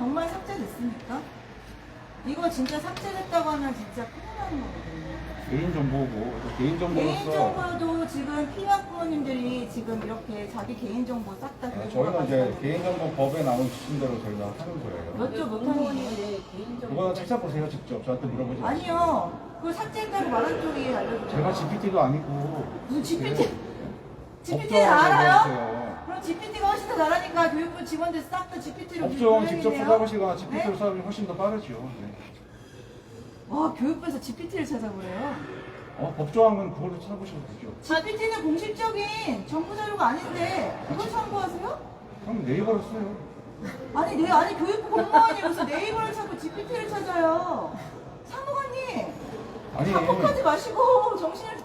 정말 삭제됐습니까? 이거 진짜 삭제됐다고 하면 진짜 큰일 나는 거거든요. 개인 정보고 개인 정보로서 개인정보도 지금 피학 부모님들이 지금 이렇게 자기 개인정보 싹 다 네, 들고 저희는 이제 와가지고 개인정보 법에 나온 지침대로 저희가 하는 거예요. 몇조 못하는 그거는 찾아 보세요 직접 저한테 물어보지 마세요. 아니요. 그 삭제했다고 말한 쪽이 알려주세요. 제가 GPT도 아니고 무슨 GPT? 네. GPT는 법조항을 알아요? 그럼 GPT가 훨씬 더 나라니까 교육부 직원들 싹 다 GPT로 법조항 직접 찾아보시거나 GPT로 찾아보면 훨씬 더 빠르죠. 네. 와 교육부에서 GPT를 찾아보래요. 어, 법조항은 그걸로 찾아보시면 되죠. GPT는 공식적인 정부 자료가 아닌데 그걸 참고하세요? 그럼 네이버로 써요. 아니 네 아니 교육부 공무원이 무슨 네이버를 찾고 GPT를 찾아요. 사무관님 아니, 착복하지 마시고 정신을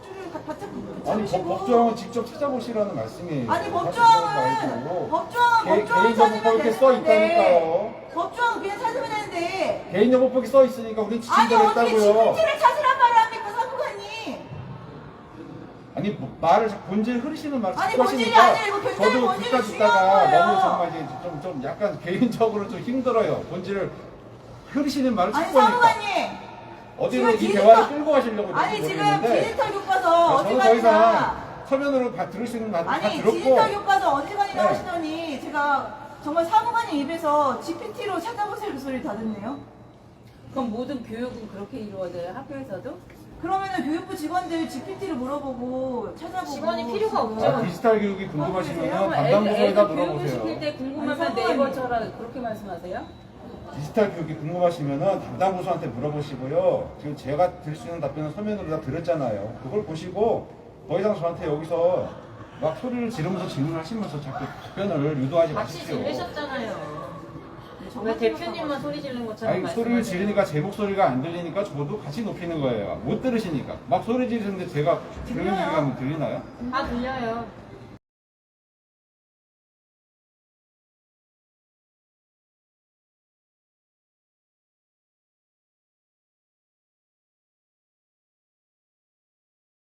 바짝 아니 법, 법조항은 직접 찾아보시라는 말씀이에요. 아니 법조항은. 법조항은 개- 법조항을 개인정보법 찾으면 이렇게 써 되는데 있다니까요. 법조항 그냥 찾으면 되는데 개인정보법이 써 있으니까 우린 아니 지침대로 어떻게 했다고요. GPT를 찾으란 말을 합니까 사무관님 아니 뭐, 말을 자꾸 본질 흐르시는 말을 아니, 본질이 하시니까 아니라 이거 굉장히 저도 본질이 듣다 중요한 듣다가 거예요. 너무 정말 이제 좀, 좀 약간 개인적으로 좀 힘들어요. 본질을 흐르시는 말을 아니 자꾸 하니까 사무관님 어디로 이 지금 대화를 디지털- 끌고 가시려고 아니 지금 모르겠는데 디지털 교과서 어디 저는 더 가니나 서면으로 다 들을 수 있는 거다 아니 들었고 디지털 교과서 언제 가니나 네. 하시더니 제가 정말 사무관님 입에서 GPT로 찾아보세요 그 소리 다 듣네요 그럼 모든 교육은 그렇게 이루어져요? 학교에서도? 그러면은 교육부 직원들 GPT를 물어보고 찾아보고 직원이 필요가. 없죠. 아, 디지털 교육이? 궁금하시면 담당 부서에다 애들 교육을 물어보세요. 시킬 때 아니, 궁금하면 사무관님. 네이버 쳐라 그렇게 말씀하세요? 디지털 교육이 궁금하시면은 담당 부서한테 물어보시고요. 지금 제가 드릴 수 있는 답변은 서면으로 다 드렸잖아요. 그걸 보시고 더 이상 저한테 여기서 막 소리를 지르면서 질문하시면서 자꾸 답변을 유도하지 같이 마십시오. 지르셨잖아요. 네, 왜 정말 대표님만 소리 지르는 것처럼 아니? 소리를 지르니까 제 목소리가 안 들리니까 저도 같이 높이는 거예요. 못 들으시니까 막 소리 지르는데 제가 들리는 들려요. 얘기가 뭐 들리나요? 다 들려요.